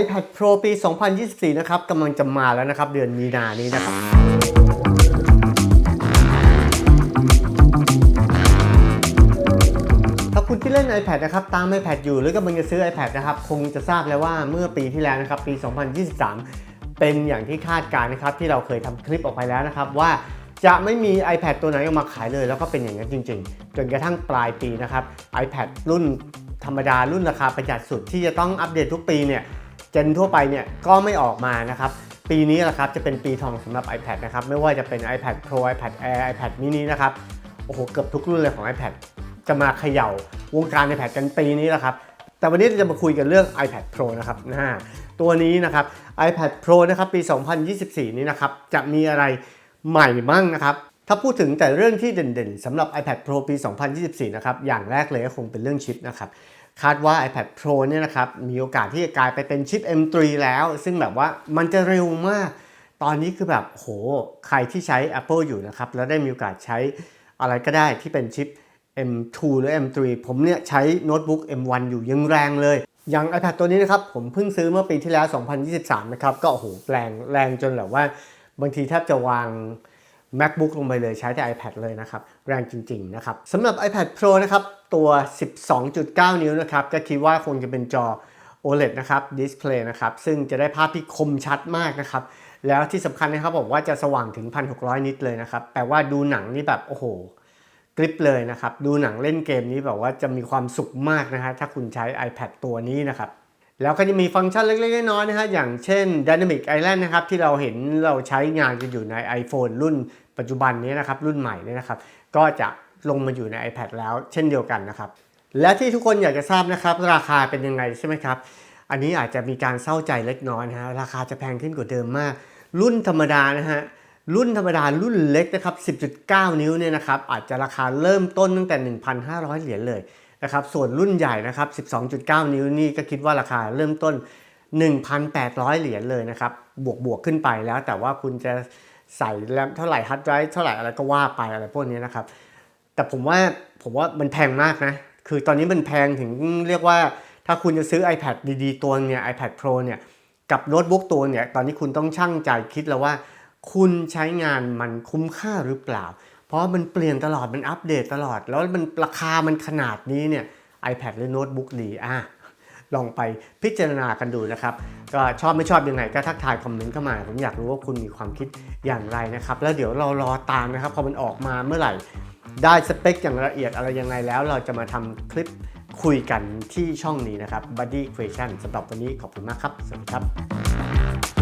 iPad Pro ปี 2024 นะครับกำลังจะมาแล้วนะครับ เดือนมีนานี้นะครับ ถ้าคุณที่เล่น iPad นะครับ ตาม iPad อยู่หรือกำลังจะซื้อ iPad นะครับ คงจะทราบแล้วว่าเมื่อปีที่แล้วนะครับ ปี 2023 เป็นอย่างที่คาดการนะครับ ที่เราเคยทำคลิปออกไปแล้วนะครับว่าจะไม่มี iPad ตัวไหนออกมาขายเลย แล้วก็เป็นอย่างนั้นจริง ๆ จนกระทั่งปลายปีนะครับ iPad รุ่นธรรมดารุ่นราคาประหยัดสุดที่จะต้องอัปเดตทุกปีเนี่ย เจนทั่วไปเนี่ยก็ไม่ออกมานะครับปีนี้แหละครับจะเป็นปีทองสำหรับ iPad นะครับไม่ว่าจะเป็น iPad Pro iPad Air iPad mini นะครับโอ้โหเกือบทุกรุ่นเลยของ iPad จะมาเขย่าวงการ iPad กันปีนี้แหละครับแต่วันนี้จะมาคุยกันเรื่อง iPad Pro นะครับนะตัวนี้นะครับ iPad Pro นะครับปี 2024 นี้นะครับจะมีอะไรใหม่บ้างนะครับถ้าพูดถึงแต่เรื่องที่เด่นๆสำหรับ iPad Pro ปี 2024 นะครับอย่างแรกเลยก็คงเป็นเรื่องชิปนะครับ คาดว่า iPad Pro เนี่ยนะครับมีโอกาสที่จะกลายไปเป็นชิป M3 แล้ว ซึ่งแบบว่ามันจะเร็วมาก ตอนนี้คือแบบโหใครที่ใช้ Apple อยู่นะครับ แล้วได้มีโอกาสใช้อะไรก็ได้ที่เป็นชิป M2 หรือ M3 ผมเนี่ยใช้โน้ตบุ๊ก M1 อยู่ยังแรงเลย อย่าง iPad ตัวนี้นะครับผมเพิ่งซื้อเมื่อปีที่แล้ว 2023 นะครับ ก็โอ้โหแรงแรงจนแบบว่าบางทีแทบจะวาง MacBook ลงไปเลยใช้แต่ iPad เลยนะครับ แรงจริง ๆ นะครับสำหรับ iPad Pro นะครับ ตัว 12.9 นิ้วนะครับ ก็คิดว่าคงจะเป็นจอ OLED นะครับดิสเพลย์นะครับ ซึ่งจะได้ภาพที่คมชัดมากนะครับ แล้วที่สำคัญนะครับบอกว่าจะสว่างถึง 1,600 นิตเลยนะครับ แปลว่าดูหนังนี่แบบ โอ้โหกริปเลยนะครับ ดูหนังเล่นเกมนี้แบบว่าจะมีความสุขมากนะฮะถ้าคุณใช้ iPad ตัวนี้นะครับ แล้วก็จะมีฟังก์ชันเล็กๆน้อยๆนะฮะอย่างเช่น Dynamic Island นะครับที่เราเห็นเราใช้งานกันอยู่ใน iPhone รุ่นปัจจุบันนี้นะครับรุ่นใหม่นี้นะครับก็จะลงมาอยู่ใน iPad แล้วเช่นเดียวกันนะครับและที่ทุกคนอยากจะทราบนะครับราคาเป็นยังไงใช่ไหมครับอันนี้อาจจะมีการเศร้าใจเล็กน้อยนะฮะราคาจะแพงขึ้นกว่าเดิมมาก รุ่นธรรมดานะฮะรุ่นธรรมดารุ่นเล็กนะครับ 10.9 นิ้วเนี่ยนะครับอาจจะราคาเริ่มต้นตั้งแต่ 1,500 เหรียญเลย นะครับส่วนรุ่นใหญ่นะครับ 12.9 นิ้วนี่ก็คิดว่าราคาเริ่มต้น 1,800 เหรียญเลยนะครับ บวกบวกขึ้นไปแล้ว แต่ว่าคุณจะใส่แรมเท่าไหร่ฮาร์ดไดรฟ์เท่าไหร่อะไรก็ว่าไปอะไรพวกนี้นะครับ แต่ผมว่าผมว่ามันแพงมากนะ คือตอนนี้มันแพงถึงเรียกว่า ถ้าคุณจะซื้อ iPad ดีๆ ตัวเนี่ย iPad Pro เนี่ยกับโน้ตบุ๊กตัวเนี่ยตอนนี้คุณต้องชั่งใจคิดแล้วว่า คุณใช้งานมันคุ้มค่าหรือเปล่า เพราะมันเปลี่ยนตลอดมันอัปเดตตลอด แล้วมันราคามันขนาดนี้เนี่ย iPad หรือโน้ตบุ๊กดีอะลองไปพิจารณากันดูนะครับ ก็ชอบไม่ชอบยังไงก็ทักทายคอมเมนต์เข้ามา ผมอยากรู้ว่าคุณมีความคิดอย่างไรนะครับ แล้วเดี๋ยวเรารอตามนะครับพอมันออกมาเมื่อไหร่ ได้สเปคอย่างละเอียดอะไรยังไงแล้ว เราจะมาทำคลิปคุยกันที่ช่องนี้นะครับ Buddy Equation สำหรับวันนี้ขอบคุณมากครับ สวัสดีครับ